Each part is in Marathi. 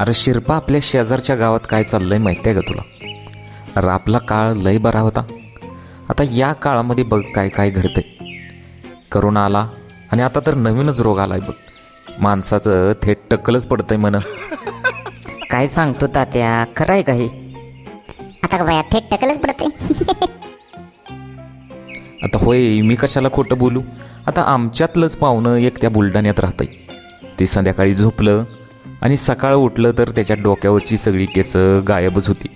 अरे शिरपा आपल्या शेजारच्या गावात काय चाललंय माहिती आहे का तुला? अरे आपला काळ लय बरा होता. आता या काळामध्ये बघ काय काय घडतंय. करोना आला आणि आता तर नवीनच रोग आलाय बघ. माणसाचं थेट टक्कलच पडतंय म्हण काय सांगतो तात्या खरं आहे का हे? आता का बाया थेट टकलच पडते आता होय मी कशाला खोटं बोलू? आता आमच्यातलंच पाहुणं एक त्या बुलढाण्यात राहतंय. ते संध्याकाळी झोपलं आणि सकाळ उठलं तर त्याच्या डोक्यावरची सगळी केस गायबच होती.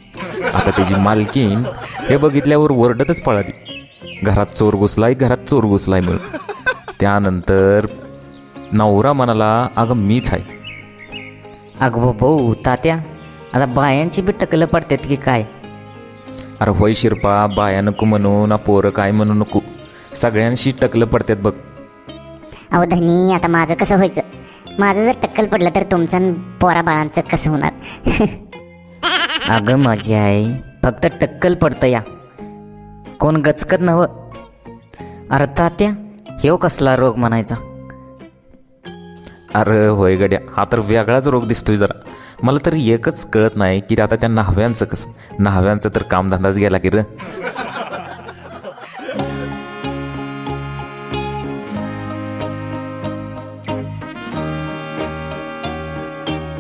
आता त्याची मालकीन हे बघितल्यावर वरडतच पळाली. घरात चोर घुसलाय घरात चोर घुसलाय मिळ त्यानंतर नवरा म्हणाला अगं मीच आहे. अगो भाऊ तात्या आता बायांची बी टकलं पडतात की काय? अरे होय शिरपा बाया नको म्हणू ना पोरं काय म्हणू नको. सगळ्यांशी टकलं पडतात बघ. अहो धनी आता माझं कसं व्हायचं? माझं जर टक्कल पडलं तर तुमचं पोरा बाळांचं कसं होणार? अगं माझी आई फक्त टक्कल पडतं या. कोण गचकत नवं अरे तात्या ह्यो कसला रोग म्हणायचा? अरे होय गड्या हा तर वेगळाच रोग दिसतोय जरा. मला तर एकच कळत नाही की आता त्या न्हाव्यांचं कसं? न्हाव्यांचं तर कामधंदाच गेला की र.